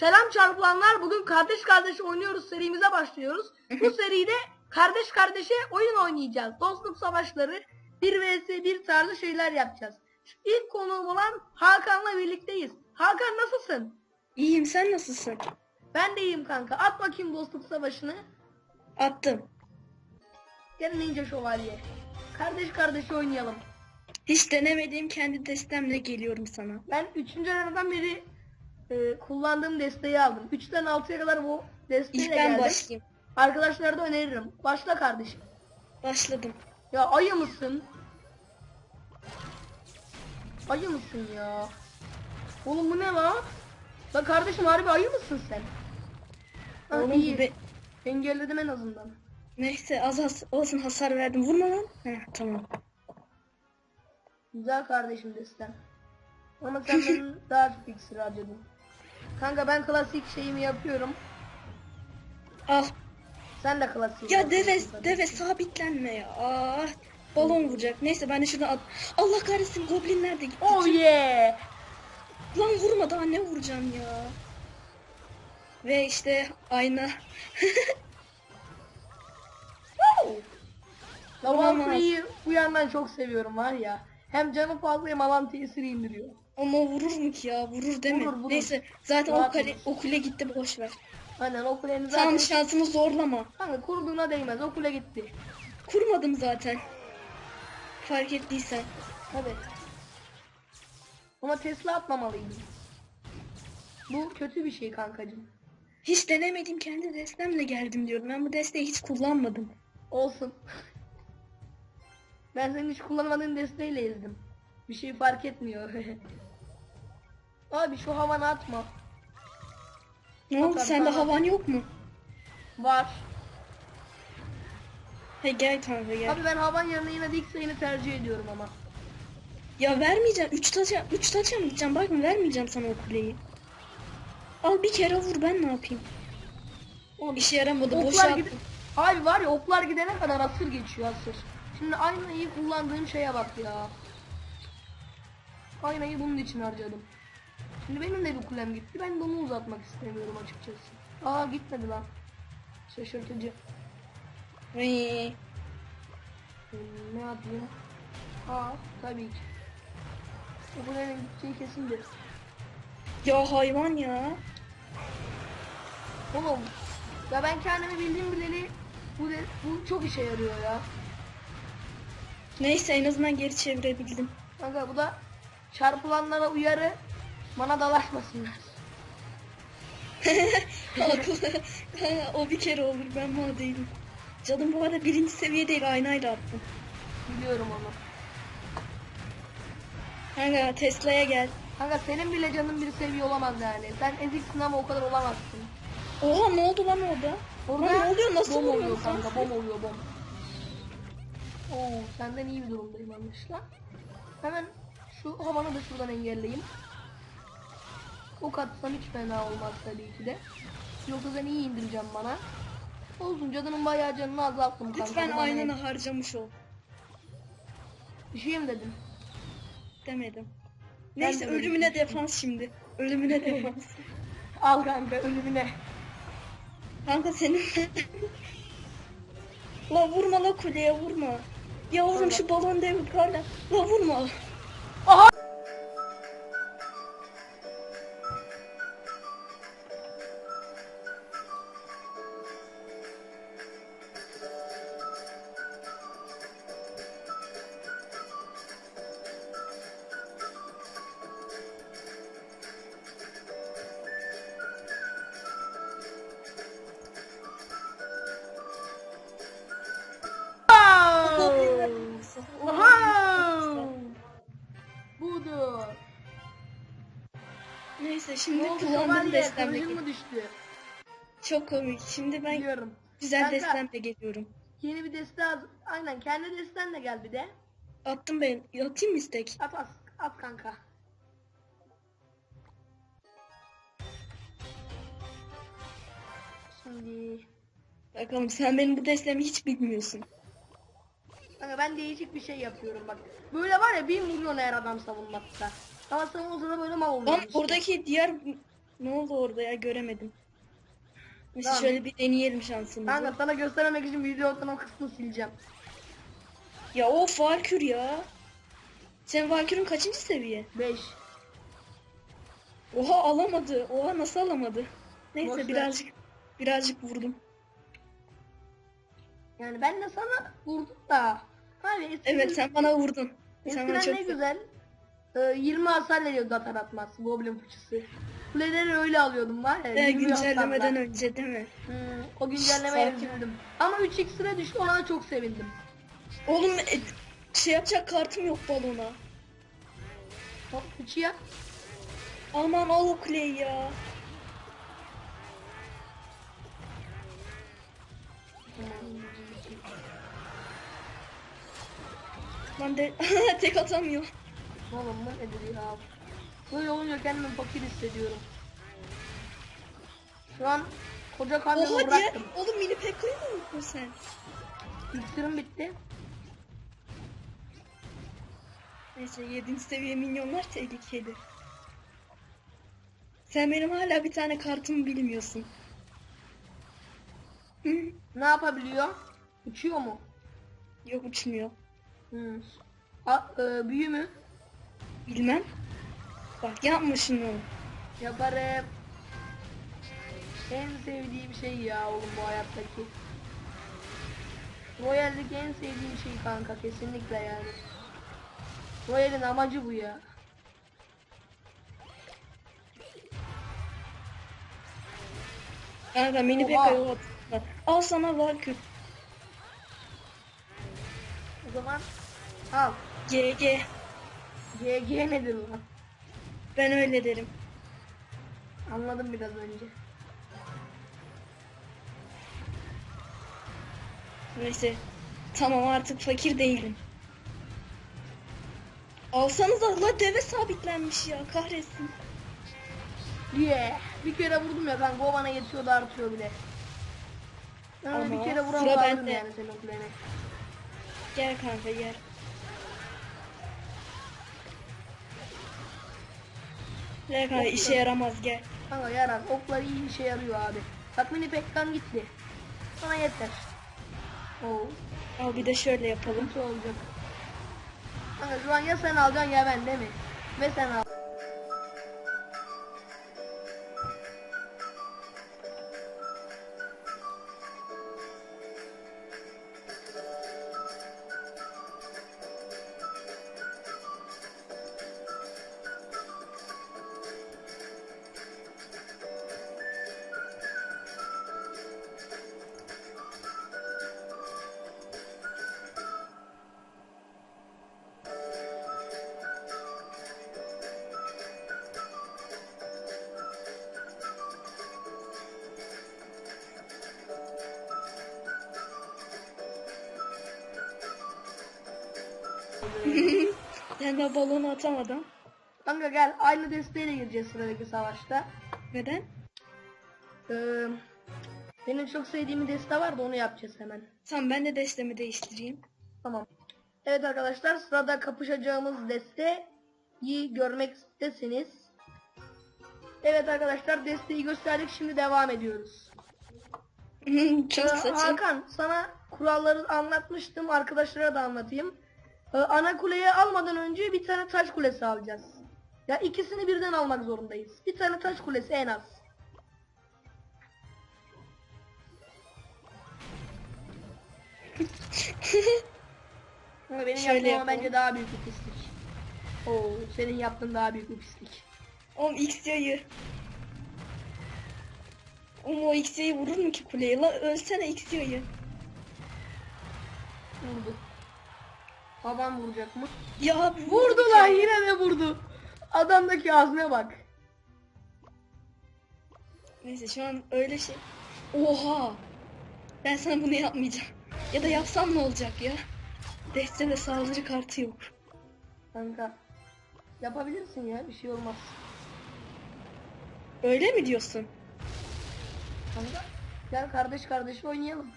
Selam çarpılanlar. Bugün kardeş kardeşe oynuyoruz serimize başlıyoruz. Bu seride kardeş kardeşe oyun oynayacağız. Dostluk savaşları 1 vs 1 tarzı şeyler yapacağız. İlk konuğum olan Hakan'la birlikteyiz. Hakan nasılsın? İyiyim sen nasılsın? Ben de iyiyim kanka. At bakayım dostluk savaşını. Attım. Gel Ninja Şövalye. Kardeş kardeşe oynayalım. Hiç denemediğim kendi destemle geliyorum sana. Ben 3. aradan beri e, kullandığım desteği aldım. 3'ten 6'ya kadar bu desteğe İlk ben geldim. başlayayım. Arkadaşlara da öneririm. Başla kardeşim. Başladım. Ya ayı mısın? Ayı mısın ya? Oğlum bu ne lan? La kardeşim harbi ayı mısın sen? Ha, Oğlum iyi. be- Engelledim en azından. Neyse az has olsun hasar verdim. Vurma lan. Heh, tamam. Güzel kardeşim destem. Ama sen benim daha çok iksir harcadın. Kanka ben klasik şeyimi yapıyorum. Al. Sen de klasik. Ya deve deve sabitlenme ya. Ah, balon vuracak. Neyse ben de şuradan at. Allah kahretsin goblinler de gitti. Oh yeah. Lan vurma daha ne vuracağım ya. Ve işte ayna. La Olamaz. Valkyrie'yi bu yandan çok seviyorum var ya. Hem canı fazla hem alan tesiri indiriyor. Ama vurur mu ki ya? Vurur değil mi? Vurur, vurur. Neyse zaten o kale, vurur. o kule gitti boş ver. Aynen o kuleni zaten... Tamam şansımı zorlama. Kanka kurduğuna değmez o kule gitti. Kurmadım zaten. Fark ettiysen. Hadi. Ama Tesla atmamalıydım. Bu kötü bir şey kankacım. Hiç denemedim kendi destemle geldim diyorum. Ben bu desteği hiç kullanmadım. Olsun. ben senin hiç kullanmadığın desteğiyle ezdim. Bir şey fark etmiyor. Abi şu havanı atma. Ne oldu Bakalım, sende tamam. havan yok mu? Var. He gel kanka gel. Abi ben havan yerine yine dik sayını tercih ediyorum ama. Ya vermeyeceğim. Üç taça, üç taça mı gideceğim? Bakma vermeyeceğim sana o kuleyi. Al bir kere vur ben ne yapayım? Oğlum, İşe yaramadı boşa oklar gide- Abi var ya oklar gidene kadar asır geçiyor asır. Şimdi aynayı kullandığım şeye bak ya. Aynayı bunun için harcadım. Şimdi benim de bir kulem gitti. Ben de onu uzatmak istemiyorum açıkçası. Aa gitmedi lan. Şaşırtıcı. Vıy. Hmm, ne yapayım? Aa tabii ki. Bu kulenin gideceği kesindir. Ya hayvan ya. Oğlum ya ben kendimi bildiğim bileli bu, de, bu çok işe yarıyor ya. Neyse en azından geri çevirebildim. Kanka bu da çarpılanlara uyarı bana dalaşmasınlar. O bir kere olur ben mal değilim. Canım bu arada birinci seviye değil aynayla attım. Biliyorum onu. Kanka Tesla'ya gel. Kanka senin bile canın bir seviye olamaz yani. Sen eziksin ama o kadar olamazsın. Oha ne oldu lan orada? Orada Lan ne oluyor nasıl bom oluyor kanka bom oluyor bom. Oo senden iyi bir durumdayım anlaşılan. Hemen şu havanı da şuradan engelleyeyim. Ok atsam hiç fena olmaz tabii ki de. Yoksa sen iyi indireceğim bana. Olsun canının bayağı canını azalttım kanka. Lütfen bana aynanı yet- harcamış ol. Bir şey mi dedim? Demedim. Neyse de böyle ölümüne defans şimdi. Ölümüne defans. Al kanka ölümüne. Kanka senin... la vurma la kuleye vurma. Yavrum şu balon dev hala. La vurma. Neyse Ne şimdi kullandığım destemle Kılıcın gel- mı düştü? Çok komik. Şimdi ben Biliyorum. güzel Kanka, destemle geliyorum. Yeni bir deste az. Aynen kendi destenle gel bir de. Attım ben. Atayım mı istek? At at, at kanka. Şimdi Bakalım sen benim bu destemi hiç bilmiyorsun. kanka ben değişik bir şey yapıyorum bak. Böyle var ya bir milyon eğer adam savunmakta. Savunulsa da böyle mal oluyor. Lan işte. oradaki diğer Ne oldu orada ya göremedim. Neyse Tamam. şöyle bir deneyelim şansımızı. Kanka sana göstermek için videonun o kısmını sileceğim. Ya of Valkür ya. Sen Valkür'ün kaçıncı seviye? 5. Oha alamadı. Oha nasıl alamadı? Neyse Boş ver. birazcık birazcık vurdum. Yani ben de sana vurdum da. Abi eskiden, Evet sen bana vurdun. Sen bana çok ne güzel. Ee, 20 hasar veriyordu atar atmaz. Goblin fıçısı. Kuleleri öyle alıyordum var ya. Ee, 20 güncellemeden hasarla. önce değil mi? Hmm, o güncellemeye üzüldüm. Ama 3 x'ine düştü ona çok sevindim. Oğlum e, şey yapacak kartım yok balona. Hop fıçıya. Aman al o kuleyi ya. Ben de tek atamıyor. Oğlum bu nedir ya? Böyle olunca kendimi fakir hissediyorum. Şu an koca kamyonu Oha diye. bıraktım. Oğlum mini Pekka'yı mı unuttun sen? İksirim bitti. Neyse 7. seviye minyonlar tehlikeli. Sen benim hala bir tane kartımı bilmiyorsun. Hı, Ne yapabiliyor? Uçuyor mu? Yok uçmuyor. Hmm. A, e, büyü mü? Bilmem. Bak yapma şunu. Yaparım. En sevdiğim şey ya oğlum bu hayattaki. Royal'deki en sevdiğim şey kanka kesinlikle yani. Royal'in amacı bu ya. Kanka mini o attılar. Al sana Valkür. O zaman al. GG. GG nedir lan? Ben öyle derim. Anladım biraz önce. Neyse. Tamam artık fakir değilim. Alsanıza la deve sabitlenmiş ya kahretsin. Yeah. Bir kere vurdum ya o bana yetiyor da artıyor bile. Ben Ama bir kere bende. yani senin kulene. Gel kanka gel. Gel kanka işe yaramaz gel. Kanka yarar. Oklar iyi işe yarıyor abi. Bak mini pekkan gitti. Sana yeter. Oo. Al bir de şöyle yapalım. Kötü olacak. Kanka şu an ya sen alacaksın ya ben değil mi? Ve sen al. De balonu atamadan. Kanka gel aynı desteğiyle gireceğiz sıradaki savaşta. Neden? Ee, benim çok sevdiğim bir deste var da onu yapacağız hemen. Tamam ben de destemi değiştireyim. Tamam. Evet arkadaşlar sırada kapışacağımız desteği görmektesiniz. Evet arkadaşlar desteği gösterdik şimdi devam ediyoruz. Çok Ee, saçma. Hakan sana kuralları anlatmıştım arkadaşlara da anlatayım. Ee, ana kuleyi almadan önce bir tane taş kulesi alacağız. Ya ikisini birden almak zorundayız. Bir tane taş kulesi en az. Ama benim Şöyle yaptığım yapalım. bence daha büyük bir pislik. Oo, senin yaptığın daha büyük bir pislik. Oğlum X yayı. Oğlum o X yayı vurur mu ki kuleye? La ölsene X yayı. Vurdu. Babam vuracak mı? Ya abi Vurdu lan yine de vurdu. Adamdaki azme bak. Neyse şu an öyle şey. Oha. Ben sana bunu yapmayacağım. Ya da yapsam ne olacak ya? Destede saldırı kartı yok. Kanka. Yapabilirsin ya bir şey olmaz. Öyle mi diyorsun? Kanka. Gel kardeş kardeş oynayalım.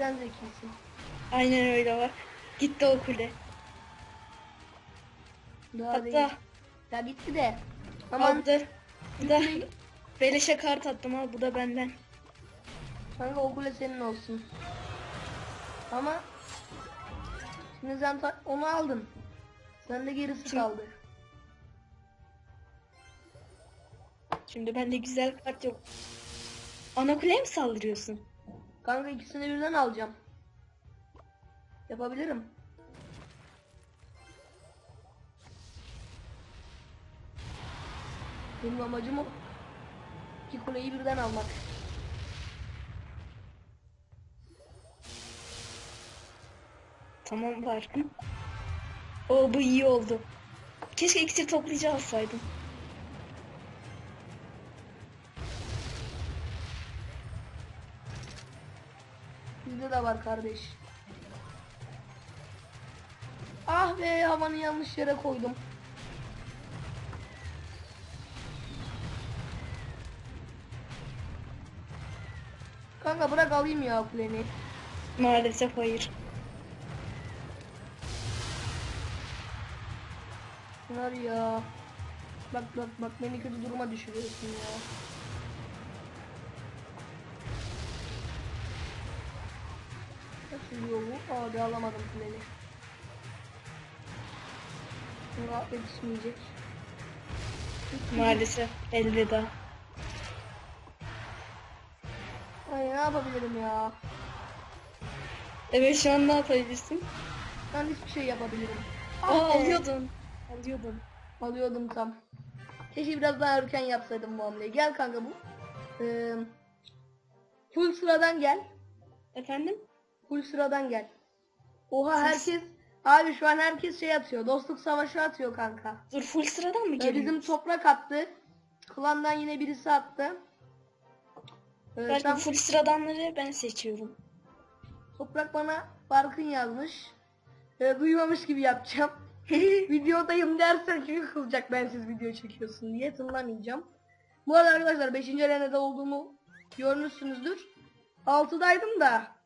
Sen zekisin. Aynen öyle var. Gitti o kule. Daha değil. Hatta Ya gitti de. al Aman bu da, bu da beleşe kart attım al bu da benden. kanka o kule senin olsun. Ama şimdi sen onu aldın. Sende gerisi Şimdi- kaldı. Şimdi bende güzel kart yok. Ana kuleye mi saldırıyorsun? Kanka ikisini birden alacağım. Yapabilirim. Benim amacım o. İki kuleyi birden almak. Tamam var. O bu iyi oldu. Keşke iksir toplayıcı alsaydım. Var kardeş. Ah be havanı yanlış yere koydum. Kanka bırak alayım ya kuleni. Maalesef hayır. Var ya. Bak bak bak beni kötü duruma düşürüyorsun ya. Yolu? Abi alamadım kuleni. Buna yetişmeyecek. Maalesef elveda. Ay ne yapabilirim ya? Evet şu an ne yapabilirsin? Ben hiçbir şey yapabilirim. Aa Ah alıyordun. Alıyordun. Alıyordum tam. Keşke biraz daha erken yapsaydım bu hamleyi. Gel kanka bu. Ee, full sıradan gel. Efendim? Full sıradan gel. Oha herkes abi şu an herkes şey atıyor. Dostluk savaşı atıyor kanka. Dur full sıradan mı Ee, geliyor? bizim toprak attı. Klandan yine birisi attı. Ee, Belki tam full sıradanları ben seçiyorum. toprak bana Barkın yazmış. Ee, duymamış gibi yapacağım. Videodayım dersen çünkü kızacak bensiz video çekiyorsun diye tınlamayacağım. Bu arada arkadaşlar 5. arenada olduğumu görmüşsünüzdür. 6'daydım da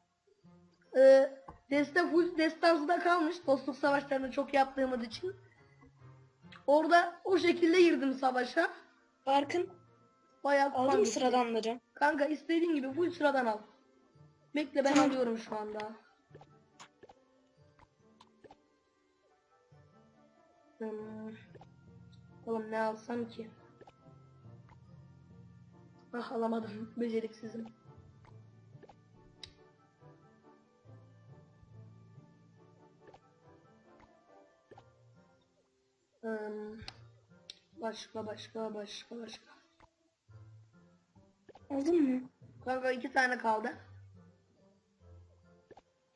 e, deste full destansıda kalmış dostluk savaşlarını çok yaptığımız için. Orada o şekilde girdim savaşa. Barkın Bayağı aldın mı sıradanları? Kanka istediğin gibi full sıradan al. Bekle ben Tamam. alıyorum şu anda. Hmm. Oğlum ne alsam ki? Ah alamadım. Beceriksizim. Başka başka başka başka. Aldın mı? Kanka iki tane kaldı.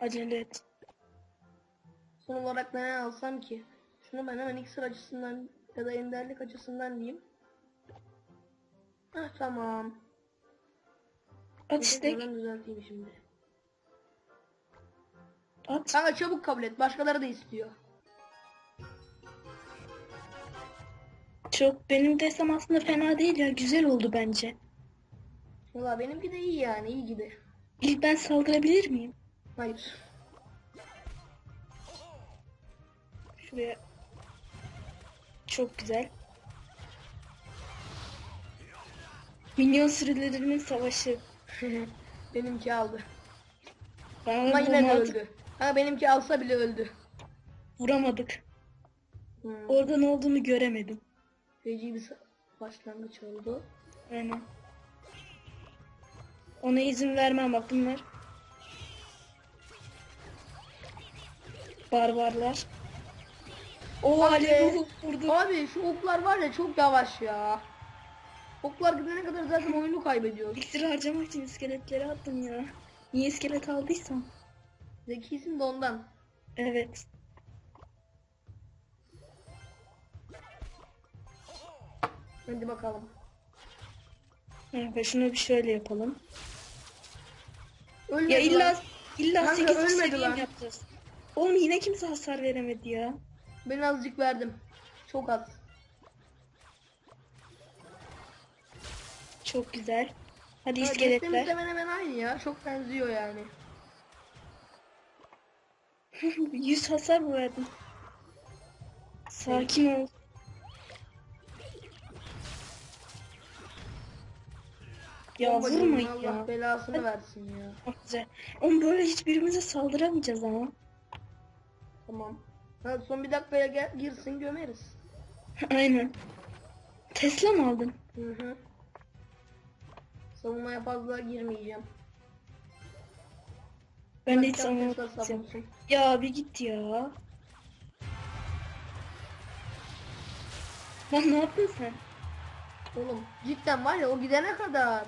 Acele et. Son olarak ne alsam ki? Şunu ben hemen iksir açısından ya da enderlik açısından diyeyim. Heh tamam. At istek. Ben düzelteyim şimdi. At. Kanka çabuk kabul et. Başkaları da istiyor. Çok benim desem aslında fena değil ya. Güzel oldu bence. Valla benimki de iyi yani iyi gibi. İlk ben saldırabilir miyim? Hayır. Şuraya. Çok güzel. Minyon sürülerinin savaşı. benimki aldı. Bana Ama yine de öldü. Ha benimki alsa bile öldü. vuramadık. Hmm. Orada ne olduğunu göremedim. Feci bir başlangıç oldu. Aynen. Ona izin vermem bak bunlar. Barbarlar. O ruhu vurdu. Abi şu oklar var ya çok yavaş ya. Oklar gidene kadar zaten oyunu kaybediyoruz. İksir harcamak için iskeletleri attım ya. Niye iskelet aldıysam? Zekisin de ondan. Evet. Hadi bakalım. Evet, şunu bir şöyle yapalım. Ölmedi Ya illa lan. illa Kanka, 8 ölmedi lan. yapacağız? Oğlum yine kimse hasar veremedi ya. Ben azıcık verdim. Çok az. Çok güzel. Hadi Evet, iskeletler. hemen hemen aynı ya. Çok benziyor yani. 100 hasar mı verdin? Sakin ol. Ya Bombacı vurmayın Allah ya. belasını versin ya. Çok güzel. Oğlum böyle hiçbirimize saldıramayacağız ama. Tamam. Hadi son bir dakikaya gel, girsin gömeriz. Aynen. Tesla mı aldın? Hı hı. Savunmaya fazla girmeyeceğim. Ben de hiç Bırakacağım sanmam. Tesla savunsun. Ya bir git ya. Lan ne yaptın sen? Oğlum cidden var ya o gidene kadar.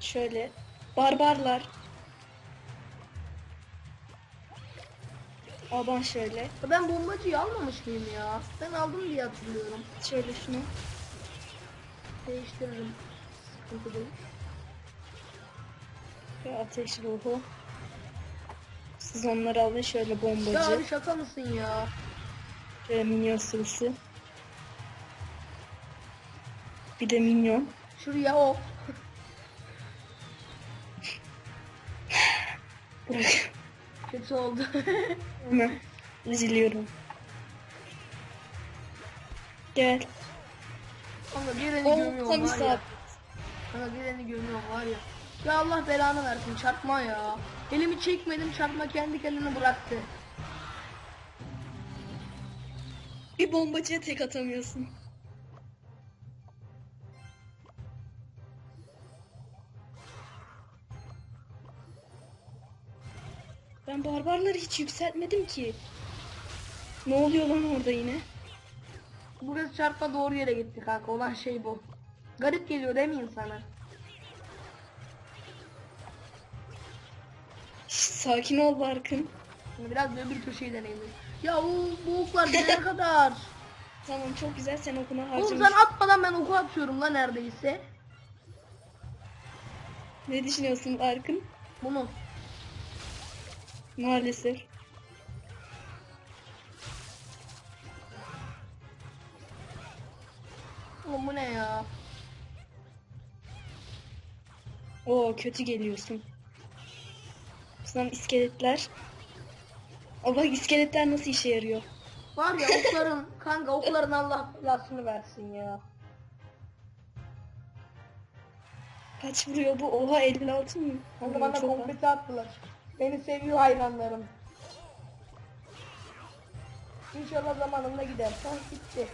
Şöyle. Barbarlar. Aban şöyle. Ben bombacıyı almamış mıyım ya? Ben aldım diye hatırlıyorum. Şöyle şunu. Değiştiririm. Sıkıntı değil. Ve ateş ruhu. Siz onları alın şöyle bombacı. Ya abi şaka mısın ya? Şöyle minyon sürüsü. Bir de minyon. Şuraya o. Bırak. Kötü oldu. Hemen. Üzülüyorum. Gel. Ama birini O gömüyorum var ya. Ama birini gömüyorum var ya. Ya Allah belanı versin çarpma ya. Elimi çekmedim çarpma kendi kendine bıraktı. Bir bombacıya tek atamıyorsun. Barbarları hiç yükseltmedim ki. Ne oluyor lan orada yine? Bu kez çarpma doğru yere gitti kanka olan şey bu. Garip geliyor değil mi insana? Sakin ol Barkın. Şimdi biraz da öbür köşeyi deneyim. Ya o bu oklar ne kadar? Tamam çok güzel sen okuna Oğlum harcamışsın. sen atmadan ben oku atıyorum la neredeyse. Ne düşünüyorsun Barkın? Bunu. Maalesef. Oğlum bu ne ya? Oo kötü geliyorsun. Sonra iskeletler. Aa bak iskeletler nasıl işe yarıyor. Var ya okların kanka okların Allah belasını versin ya. Kaç vuruyor bu? Oha 56 mı? Oğlum, bana kompeti attılar. Beni seviyor hayranlarım. İnşallah zamanında gider. Ha gitti.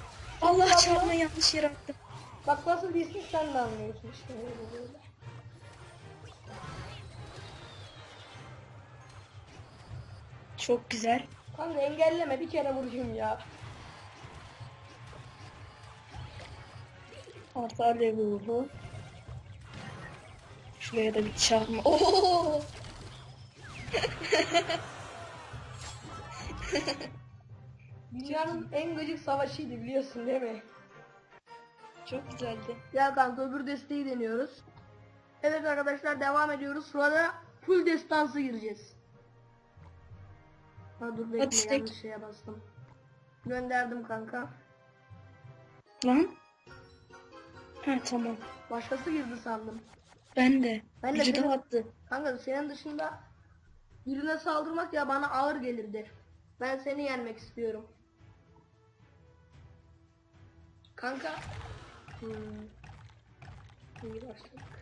Allah çarpma yanlış yere attım. Bak nasıl değilsin sen de anlıyorsun işte. Çok güzel. Kanka engelleme bir kere vurayım ya. Artı alev ruhu. Şuraya da bir çarpma. Oo! Dünyanın en gıcık savaşıydı biliyorsun değil mi? Çok güzeldi. Gel kanka öbür desteği deniyoruz. Evet arkadaşlar devam ediyoruz. Sonra full destansı gireceğiz. Ha dur bekle işte. yanlış şeye bastım. Gönderdim kanka. Lan. Ha tamam. Başkası girdi sandım. Ben de. Ben de Vücuda seni- attı. Kanka senin dışında birine saldırmak ya bana ağır gelirdi. Ben seni yenmek istiyorum. Kanka. Hmm. İyi başladık.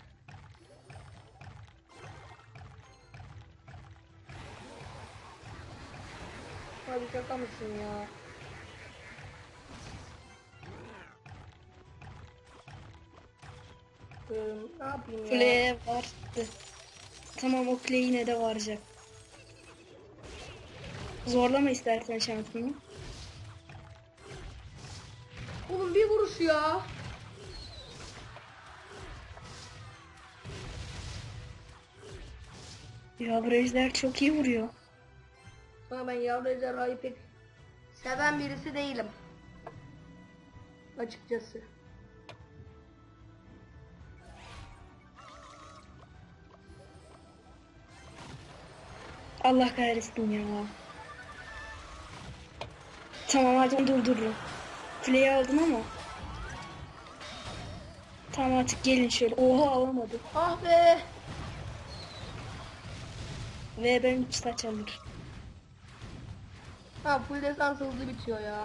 Hadi şaka mısın ya? Ee, ne yapayım ya? Kuleye vardı. Tamam o kule yine de varacak. Zorlama istersen şansını. Oğlum bir vuruş ya. Yavru ejder çok iyi vuruyor. Ama ben yavru ejderhayı pek seven birisi değilim. Açıkçası. Allah kahretsin ya. Tamam hadi durdururum. Kuleyi aldım ama. Tamam artık gelin şöyle. Oha alamadım. Ah be. Ve ben üç taç alır. Ha full desans hızlı bitiyor ya.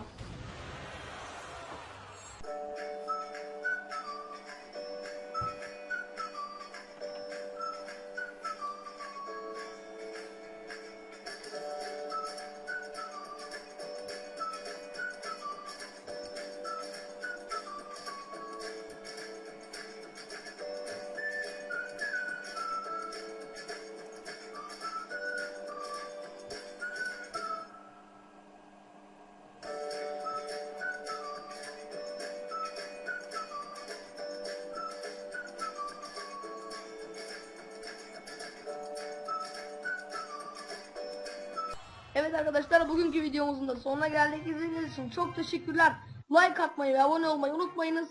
Evet arkadaşlar bugünkü videomuzun da sonuna geldik. İzlediğiniz için çok teşekkürler. Like atmayı ve abone olmayı unutmayınız.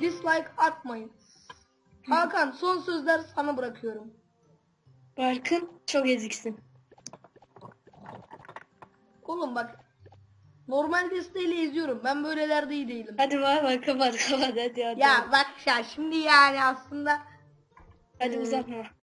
Dislike atmayın. Hakan son sözler sana bırakıyorum. Barkın çok eziksin. Oğlum bak. Normal desteğiyle izliyorum. Ben böylelerde iyi değilim. Hadi var var kapat kapat hadi hadi. Ya bak ya şimdi yani aslında Hadi uzatma.